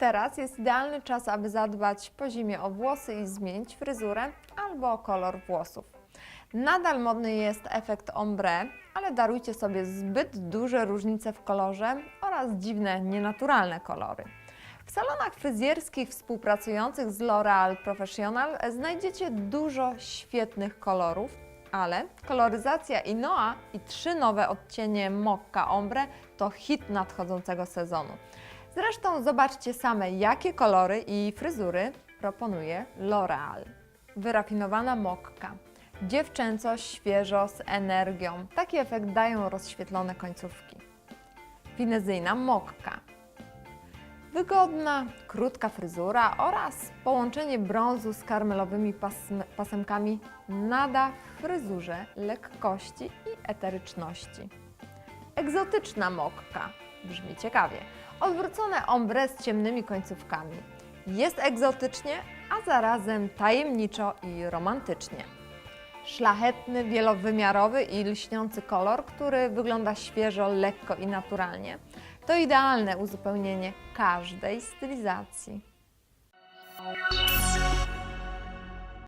Teraz jest idealny czas, aby zadbać po zimie o włosy i zmienić fryzurę albo kolor włosów. Nadal modny jest efekt ombre, ale darujcie sobie zbyt duże różnice w kolorze oraz dziwne, nienaturalne kolory. W salonach fryzjerskich współpracujących z L'Oreal Professional znajdziecie dużo świetnych kolorów, ale koloryzacja Inoa i trzy nowe odcienie Mokka Ombre to hit nadchodzącego sezonu. Zresztą zobaczcie same, jakie kolory i fryzury proponuje L'Oreal. Wyrafinowana mokka. Dziewczęco, świeżo, z energią. Taki efekt dają rozświetlone końcówki. Finezyjna mokka. Wygodna, krótka fryzura oraz połączenie brązu z karmelowymi pasm- pasemkami nada fryzurze lekkości i eteryczności. Egzotyczna mokka. Brzmi ciekawie. Odwrócone ombre z ciemnymi końcówkami. Jest egzotycznie, a zarazem tajemniczo i romantycznie. Szlachetny, wielowymiarowy i lśniący kolor, który wygląda świeżo, lekko i naturalnie. To idealne uzupełnienie każdej stylizacji.